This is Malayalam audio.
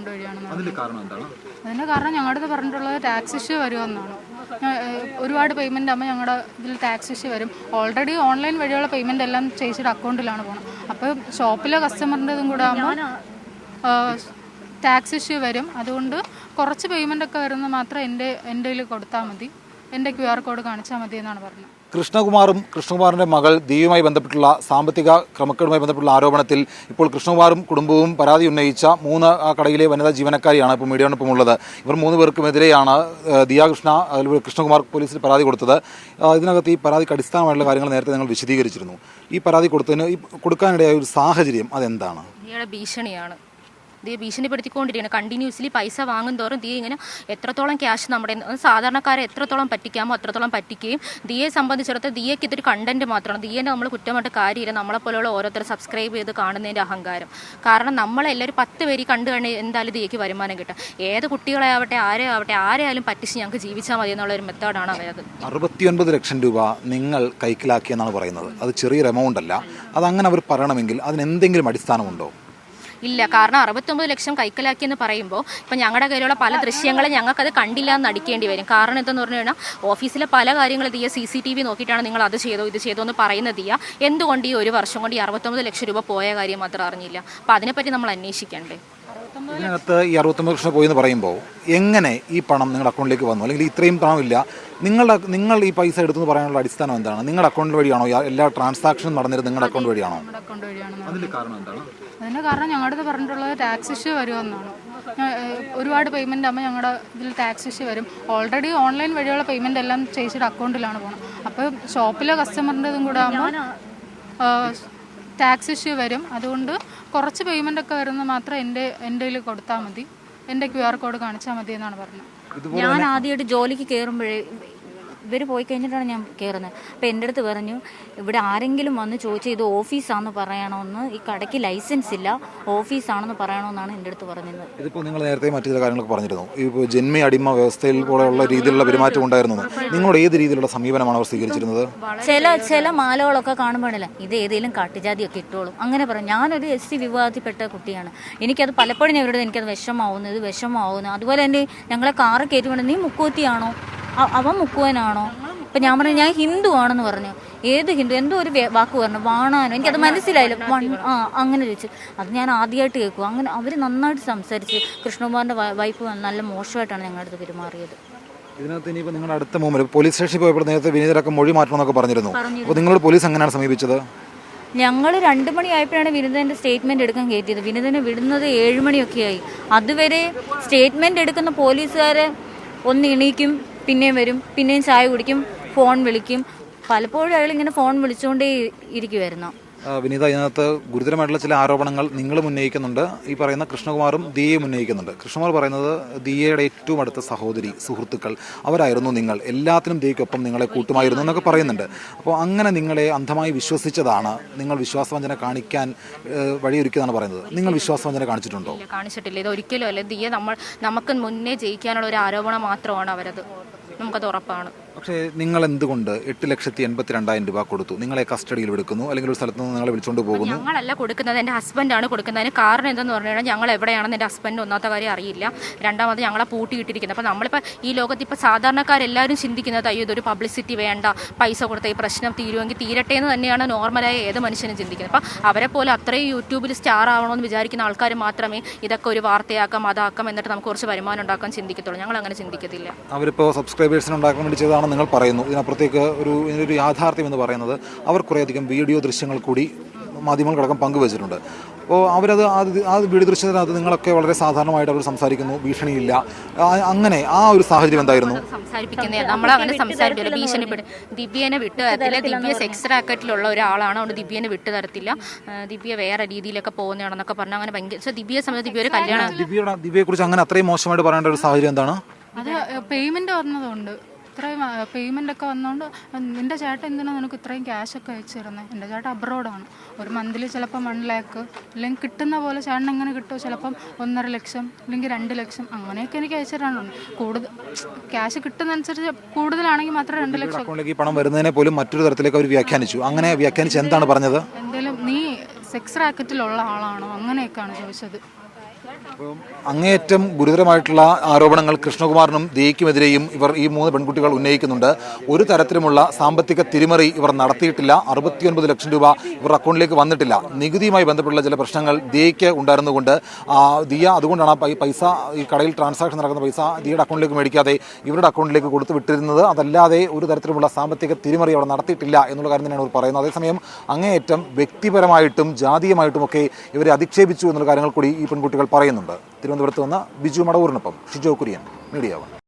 അക്കൗണ്ട് വഴിയാണെന്ന് അതിന്റെ കാരണം എന്താണ്? അതിന്റെ കാരണം ഞങ്ങളുടെ അടുത്ത് പറഞ്ഞിട്ടുള്ളത് ടാക്സ് ഇഷ്യൂ വരുമെന്നാണ്. ഒരുപാട് പേയ്മെന്റ് ആകുമ്പോൾ ഞങ്ങളുടെ ഇതിൽ ടാക്സ് ഇഷ്യൂ വരും. ഓൾറെഡി ഓൺലൈൻ വഴിയുള്ള പേയ്മെന്റ് എല്ലാം ചേച്ചിയുടെ അക്കൗണ്ടിലാണ് പോകുന്നത് അപ്പോൾ ഷോപ്പിലെ കസ്റ്റമറിന്റെ ഇതും കൂടെ ആകുമ്പോൾ ടാക്സ് ഇഷ്യൂ വരും. അതുകൊണ്ട് കുറച്ച് പേയ്മെന്റ് ഒക്കെ വരുന്നത് മാത്രം എന്റെ എന്റെ കയ്യിൽ കൊടുത്താൽ മതി. എന്റെ ക്യു ആർ കോഡ് കാണിച്ചാൽ മതി എന്നാണ് പറഞ്ഞത്. കൃഷ്ണകുമാറും കൃഷ്ണകുമാറിന്റെ മകൾ ദിയുമായി ബന്ധപ്പെട്ടുള്ള സാമ്പത്തിക ക്രമക്കേടുമായി ബന്ധപ്പെട്ടുള്ള ആരോപണത്തിൽ ഇപ്പോൾ കൃഷ്ണകുമാറും കുടുംബവും പരാതി ഉന്നയിച്ച മൂന്ന് ആ കടയിലെ വനിതാ ജീവനക്കാരിയാണ് ഇപ്പോൾ മീഡിയോടൊപ്പമുള്ളത് ഇവർ മൂന്ന് പേർക്കുമെതിരെയാണ് ദിയാകൃഷ്ണ ദിയ കൃഷ്ണ അതുപോലെ കൃഷ്ണകുമാർ പോലീസിൽ പരാതി കൊടുത്തത്. ഇതിനകത്ത് ഈ പരാതിക്ക് അടിസ്ഥാനമായിട്ടുള്ള കാര്യങ്ങൾ നേരത്തെ നിങ്ങൾ വിശദീകരിച്ചിരുന്നു. ഈ പരാതി കൊടുത്തതിന് ഈ കൊടുക്കാനിടയായ ഒരു സാഹചര്യം അതെന്താണ്? ദിയയുടെ ഭീഷണിയാണ്. ദിയ ഭീഷണിപ്പെടുത്തിക്കൊണ്ടിരിക്കുകയാണ്. കണ്ടിന്യൂസ്ലി പൈസ വാങ്ങും തോറും ദീ ഇങ്ങനെ എത്രത്തോളം ക്യാഷ് നമ്മുടെ സാധാരണക്കാരെ എത്രത്തോളം പറ്റിക്കാമോ അത്രത്തോളം പറ്റിക്കുകയും ദിയെ സംബന്ധിച്ചിടത്തോളം ദിയയ്ക്ക് ഇതൊരു കണ്ടന്റ് മാത്രമാണ്. ദിയേന്റെ നമ്മൾ കുറ്റമായിട്ട് കാര്യമില്ല. നമ്മളെപ്പോലുള്ള ഓരോരുത്തർ സബ്സ്ക്രൈബ് ചെയ്ത് കാണുന്നതിന്റെ അഹങ്കാരം. കാരണം നമ്മളെല്ലാവരും പത്ത് പേര് കണ്ടു കഴിഞ്ഞാൽ എന്തായാലും ദിയയ്ക്ക് വരുമാനം കിട്ടും ഏത് കുട്ടികളാവട്ടെ ആരെ ആവട്ടെ ആരെയായാലും പറ്റിച്ച് ഞങ്ങൾക്ക് ജീവിച്ചാൽ മതി എന്നുള്ള ഒരു മെത്തേഡാണ് അവരത്. അറുപത്തിയൊൻപത് ലക്ഷം രൂപ നിങ്ങൾ കൈക്കലാക്കിയെന്നാണ് പറയുന്നത്. അത് ചെറിയൊരു എമൗണ്ട് അല്ല. അത് അങ്ങനെ അവർ പറയണമെങ്കിൽ അതിന് എന്തെങ്കിലും അടിസ്ഥാനമുണ്ടോ? ഇല്ല. കാരണം അറുപത്തൊമ്പത് ലക്ഷം കൈക്കലാക്കി എന്ന് പറയുമ്പോൾ ഇപ്പം ഞങ്ങളുടെ കയ്യിലുള്ള പല ദൃശ്യങ്ങളും ഞങ്ങൾക്കത് കണ്ടില്ല എന്ന് അടിക്കേണ്ടി വരും. കാരണം എന്തെന്ന് പറഞ്ഞു കഴിഞ്ഞാൽ ഓഫീസിലെ പല കാര്യങ്ങളും ദിയ സി സി ടി വി നോക്കിയിട്ടാണ് നിങ്ങൾ അത് ചെയ്തോ ഇത് ചെയ്തോ എന്ന് പറയുന്ന ദിയ എന്തുകൊണ്ട് ഈ ഒരു വർഷം കൊണ്ട് ഈ അറുപത്തൊമ്പത് ലക്ഷം രൂപ പോയ കാര്യം മാത്രം അറിഞ്ഞില്ല. അപ്പം അതിനെപ്പറ്റി നമ്മൾ അന്വേഷിക്കണ്ടേ? ഇതിനകത്ത് ഈ അറുപത്തൊമ്പത് ലക്ഷം പോയി എന്ന് പറയുമ്പോൾ എങ്ങനെ ഈ പണം നിങ്ങളുടെ അക്കൗണ്ടിലേക്ക് വന്നു? അല്ലെങ്കിൽ ഇത്രയും പണമില്ല നിങ്ങളുടെ നിങ്ങൾ ഈ പൈസ എടുത്തെന്ന് പറയാനുള്ള അടിസ്ഥാനം എന്താണ്? നിങ്ങളുടെ അക്കൗണ്ട് വഴിയാണോ? എല്ലാ ട്രാൻസാക്ഷനും നടന്നിരുന്നത് നിങ്ങളുടെ അക്കൗണ്ട് വഴിയാണോ? അതിന്റെ കാരണം എന്താണ്? അതിന്റെ കാരണം ഞങ്ങളുടെ അടുത്ത് പറഞ്ഞിട്ടുള്ളത് ടാക്സ് ഇഷ്യൂ വരുമെന്നാണ്. ഒരുപാട് പേയ്മെന്റ് ആകുമ്പോൾ ഞങ്ങളുടെ ഇതിൽ ടാക്സ് ഇഷ്യൂ വരും. ഓൾറെഡി ഓൺലൈൻ വഴിയുള്ള പേയ്മെന്റ് എല്ലാം ചേച്ചിയുടെ അക്കൗണ്ടിലാണ് പോകുന്നത് അപ്പോൾ ഷോപ്പിലെ കസ്റ്റമറിന്റെ ഇതും കൂടെ ആകുമ്പോൾ ടാക്സ് ഇഷ്യൂ വരും. അതുകൊണ്ട് കുറച്ച് പേയ്മെന്റ് ഒക്കെ വരുന്നത് മാത്രം എന്റെ എന്റെ കയ്യിൽ കൊടുത്താൽ മതി. എന്റെ ക്യു ആർ കോഡ് കാണിച്ചാൽ മതി എന്നാണ് പറഞ്ഞത്. ഞാൻ ആദ്യമായിട്ട് ജോലിക്ക് കയറുമ്പോഴേ ഇവർ പോയി കഴിഞ്ഞിട്ടാണ് ഞാൻ കയറുന്നത് അപ്പം എന്റെ അടുത്ത് പറഞ്ഞു ഇവിടെ ആരെങ്കിലും വന്ന് ചോദിച്ചാൽ ഇത് ഓഫീസാന്ന് പറയണമെന്ന് ഈ കടയ്ക്ക് ലൈസൻസ് ഇല്ല. ഓഫീസാണെന്ന് പറയണമെന്നാണ് എന്റെ അടുത്ത് പറഞ്ഞത് ഇതിപ്പോൾ നിങ്ങൾ നേരത്തെ മറ്റു ചില കാര്യങ്ങളൊക്കെ പറഞ്ഞിരുന്നു. ഇപ്പോൾ ജന്മി അടിമ വ്യവസ്ഥയിൽ പോലെയുള്ള രീതിയിലുള്ള പെരുമാറ്റം ഉണ്ടായിരുന്നു. നിങ്ങളോട് ഏത് രീതിയിലുള്ള സമീപനമാണ് അവർ സ്വീകരിച്ചിരുന്നത്? ചില ചില മാലകളൊക്കെ കാണുമ്പോഴല്ല ഇത് ഏതെങ്കിലും കാട്ടുജാതിയൊക്കെ ഇട്ടോളും. അങ്ങനെ പറഞ്ഞു ഞാനൊരു എസ് സി വിഭാഗത്തിൽപ്പെട്ട കുട്ടിയാണ്. എനിക്കത് പലപ്പോഴും ഇവരുടെ എനിക്കത് വിഷമാവുന്നു ഇത് വിഷമാവുന്നു അതുപോലെ തന്നെ ഞങ്ങളെ കാറ് കയറ്റുകൊണ്ട് നീ മുക്കൂത്തിയാണോ അവൻ മുക്കുവനാണോ? അപ്പൊ ഞാൻ പറഞ്ഞു ഞാൻ ഹിന്ദു ആണെന്ന് പറഞ്ഞു. ഏത് ഹിന്ദു? എന്തോ ഒരു വാക്ക് പറഞ്ഞു വാണാനോ. എനിക്കത് മനസ്സിലായില്ല. വൺ ആ അങ്ങനെ ചോദിച്ചു. അത് ഞാൻ ആദ്യമായിട്ട് കേൾക്കും അങ്ങനെ അവർ നന്നായിട്ട് സംസാരിച്ച്. കൃഷ്ണകുമാറിന്റെ വൈഫ് നല്ല മോശമായിട്ടാണ് ഞങ്ങളുടെ അടുത്ത് പെരുമാറിയത്. ഇതിനകത്ത് ഇനിയിപ്പോൾ നിങ്ങളുടെ അടുത്ത മൂമെന്റ് പോലീസ് സ്റ്റേഷനിൽ പോയപ്പോൾ നേരത്തെ വിനീതരൊക്കെ മൊഴി മാറ്റണമെന്നൊക്കെ പറഞ്ഞിരുന്നു. അപ്പോൾ നിങ്ങളോട് പോലീസ് എങ്ങനെയാണ് സമീപിച്ചത്? ഞങ്ങൾ രണ്ട് മണിയായപ്പോഴാണ് വിനുതന്റെ സ്റ്റേറ്റ്മെന്റ് എടുക്കാൻ കയറ്റിയത്. വിനുതനെ വിടുന്നത് ഏഴ് മണിയൊക്കെ ആയി. അതുവരെ സ്റ്റേറ്റ്മെന്റ് എടുക്കുന്ന പോലീസുകാരെ ഒന്ന് എണീക്കും. പിന്നെയും വരും പിന്നെയും ചായ കുടിക്കും ഫോൺ വിളിക്കും. പലപ്പോഴും അയാൾ ഇങ്ങനെ ഫോൺ വിളിച്ചുകൊണ്ടേ ഇരിക്കുമായിരുന്നു വിനീത ഇതിനകത്ത് ഗുരുതരമായിട്ടുള്ള ചില ആരോപണങ്ങൾ നിങ്ങളും ഉന്നയിക്കുന്നുണ്ട്. ഈ പറയുന്ന കൃഷ്ണകുമാറും ദിയയും ഉന്നയിക്കുന്നുണ്ട്. കൃഷ്ണകുമാർ പറയുന്നത് ദിയയുടെ ഏറ്റവും അടുത്ത സഹോദരി സുഹൃത്തുക്കൾ അവരായിരുന്നു നിങ്ങൾ. എല്ലാത്തിനും ദിയയ്ക്കൊപ്പം നിങ്ങളെ കൂട്ടുമായിരുന്നു എന്നൊക്കെ പറയുന്നുണ്ട്. അപ്പോൾ അങ്ങനെ നിങ്ങളെ അന്ധമായി വിശ്വസിച്ചതാണ്. നിങ്ങൾ വിശ്വാസവഞ്ചന കാണിക്കാൻ വഴിയൊരുക്കിയതാണ് പറയുന്നത്. നിങ്ങൾ വിശ്വാസവഞ്ചന കാണിച്ചിട്ടുണ്ടോ? കാണിച്ചിട്ടില്ല. ഇത് ഒരിക്കലും അല്ല. ദിയ നമ്മൾ നമുക്ക് മുന്നേ ജയിക്കാനുള്ള ഒരു ആരോപണം മാത്രമാണ് അവരത്. നമുക്കത് ഉറപ്പാണ്. പക്ഷേ നിങ്ങൾ എന്തുകൊണ്ട് എട്ട് ലക്ഷത്തി എൺപത്തി രണ്ടായിരം രൂപ കൊടുത്തു? നിങ്ങളെ കസ്റ്റഡിയിൽ എടുക്കുന്നു? അല്ലെങ്കിൽ ഒരു സ്ഥലത്ത് നിന്ന് നിങ്ങളെ വിളിച്ചുകൊണ്ട് പോകുന്നു. ഞങ്ങളല്ല കൊടുക്കുന്നത് എന്റെ ഹസ്ബൻഡാണ് കൊടുക്കുന്നത്. അതിന് കാരണം എന്തെന്ന് പറഞ്ഞു കഴിഞ്ഞാൽ ഞങ്ങൾ എവിടെയാണെന്ന് എന്റെ ഹസ്ബൻഡ് ഒന്നാമത്തെ കാര്യം അറിയില്ല. രണ്ടാമത് ഞങ്ങളെ പൂട്ടിയിട്ടിരിക്കുന്നത്. അപ്പോൾ നമ്മളിപ്പോൾ ഈ ലോകത്ത് ഇപ്പോൾ സാധാരണക്കാരെല്ലാവരും ചിന്തിക്കുന്നത് അയ്യോ ഇതൊരു പബ്ലിസിറ്റി വേണ്ട. പൈസ കൊടുത്ത ഈ പ്രശ്നം തീരുമെങ്കിൽ തീരട്ടെ എന്ന് തന്നെയാണ് നോർമലായ ഏത് മനുഷ്യനും ചിന്തിക്കുന്നത്. അപ്പോൾ അവരെ പോലെ അത്രയും യൂട്യൂബിൽ സ്റ്റാർ ആവണമെന്ന് വിചാരിക്കുന്ന ആൾക്കാർ മാത്രമേ ഇതൊക്കെ ഒരു വാർത്തയാക്കാം അതാക്കാം എന്നിട്ട് നമുക്ക് കുറച്ച് വരുമാനം ഉണ്ടാക്കാൻ ചിന്തിക്കത്തുള്ളൂ. ഞങ്ങൾ അങ്ങനെ ചിന്തിക്കത്തില്ല. അവരിപ്പോൾ സബ്സ്ക്രൈബേഴ്സിന് ഉണ്ടാക്കാൻ വേണ്ടി ചെയ്താണ് നിങ്ങൾ പറയുന്നു. ഇതിനപ്പുറത്തേക്ക് ഒരു ഇതിനൊരു യാഥാർത്ഥ്യം എന്ന് പറയുന്നത് അവർ കുറേയധികം വീഡിയോ ദൃശ്യങ്ങൾ കൂടി മാധ്യമങ്ങളടക്കം പങ്കുവച്ചിട്ടുണ്ട്. അപ്പോൾ അവരത് ആ വീട് വീഡിയോ ദൃശ്യത്തിനകത്ത് നിങ്ങളൊക്കെ വളരെ സാധാരണമായിട്ട് അവർ സംസാരിക്കുന്നു ഭീഷണിയില്ല. അങ്ങനെ ആ ഒരു സാഹചര്യം എന്തായിരുന്നു? സംസാരിപ്പിക്കുന്നത് നമ്മളങ്ങനെ സംസാരിക്കില്ല ഭീഷണിപ്പെടും ദിവ്യനെ വിട്ടു തരത്തില്ല ദിവ്യ സെക്സ് റാക്കറ്റിലുള്ള ഒരാളാണ് അതുകൊണ്ട് ദിവ്യനെ വിട്ടു തരത്തില്ല. ദിവ്യ വേറെ രീതിയിലൊക്കെ പോകുന്നതാണെന്നൊക്കെ പറഞ്ഞാൽ അങ്ങനെ ഭയങ്കര ദിവ്യ ദിവ്യയെ സംബന്ധിച്ച് ദിവ്യ ഒരു കല്യാണം ദിവ്യയുടെ കുറിച്ച് അങ്ങനെ അത്രയും മോശമായിട്ട് പറയേണ്ട ഒരു സാഹചര്യം എന്താണ്? അത് പേയ്മെന്റ് വന്നതുകൊണ്ട്. ഇത്രയും പേയ്മെന്റ് ഒക്കെ വന്നതുകൊണ്ട് നിന്റെ ചേട്ടൻ എന്തിനാണ് നിനക്ക് ഇത്രയും ക്യാഷ് ഒക്കെ അയച്ചു തരുന്നത് എന്റെ ചേട്ടൻ അബ്രോഡാണ് ഒരു മന്തിൽ ചിലപ്പം വൺ ലാക്ക് അല്ലെങ്കിൽ കിട്ടുന്ന പോലെ ചേട്ടൻ എങ്ങനെ കിട്ടുമോ ചിലപ്പം ഒന്നര ലക്ഷം അല്ലെങ്കിൽ രണ്ട് ലക്ഷം അങ്ങനെയൊക്കെ എനിക്ക് അയച്ചു തരാനുണ്ട് കൂടുതൽ ക്യാഷ് കിട്ടുന്നതനുസരിച്ച് കൂടുതലാണെങ്കിൽ മാത്രം രണ്ട് ലക്ഷം അക്കൗണ്ടിലേക്ക് പണം വരുന്നതിനെ പോലും മറ്റൊരു തരത്തിലേക്ക് അവർ വ്യാഖ്യാനിച്ചു. അങ്ങനെ വ്യാഖ്യാനിച്ച് എന്താണ് പറഞ്ഞത്? എന്തെങ്കിലും നീ സെക്സ് റാക്കറ്റിലുള്ള ആളാണോ? അങ്ങനെയൊക്കെയാണ് ചോദിച്ചത്. അങ്ങേയറ്റം ഗുരുതരമായിട്ടുള്ള ആരോപണങ്ങൾ കൃഷ്ണകുമാറിനും ദിയയ്ക്കുമെതിരെയും ഇവർ ഈ മൂന്ന് പെൺകുട്ടികൾ ഉന്നയിക്കുന്നുണ്ട്. ഒരു തരത്തിലുമുള്ള സാമ്പത്തിക തിരിമറി ഇവർ നടത്തിയിട്ടില്ല. അറുപത്തിയൊൻപത് ലക്ഷം രൂപ ഇവർ അക്കൗണ്ടിലേക്ക് വന്നിട്ടില്ല. നികുതിയുമായി ബന്ധപ്പെട്ടുള്ള ചില പ്രശ്നങ്ങൾ ദിയയ്ക്ക് ഉണ്ടായിരുന്നുകൊണ്ട് ദിയ അതുകൊണ്ടാണ് പൈസ ഈ കടയിൽ ട്രാൻസാക്ഷൻ നടക്കുന്ന പൈസ ദിയയുടെ അക്കൗണ്ടിലേക്ക് മേടിക്കാതെ ഇവരുടെ അക്കൗണ്ടിലേക്ക് കൊടുത്തു വിട്ടിരുന്നത്. അതല്ലാതെ ഒരു തരത്തിലുമുള്ള സാമ്പത്തിക തിരിമറി അവിടെ നടത്തിയിട്ടില്ല എന്നുള്ള കാര്യം തന്നെയാണ് ഇവർ പറയുന്നത്. അതേസമയം അങ്ങേയറ്റം വ്യക്തിപരമായിട്ടും ജാതീയമായിട്ടും ഒക്കെ ഇവരെ അധിക്ഷേപിച്ചു എന്നുള്ള കാര്യങ്ങൾ കൂടി ഈ പെൺകുട്ടികൾ പറയുന്നുണ്ട്. തിരുവനന്തപുരത്ത് നിന്ന് ബിജു മടവൂരിനൊപ്പം ഷിജോ കുര്യൻ മീഡിയ വൺ.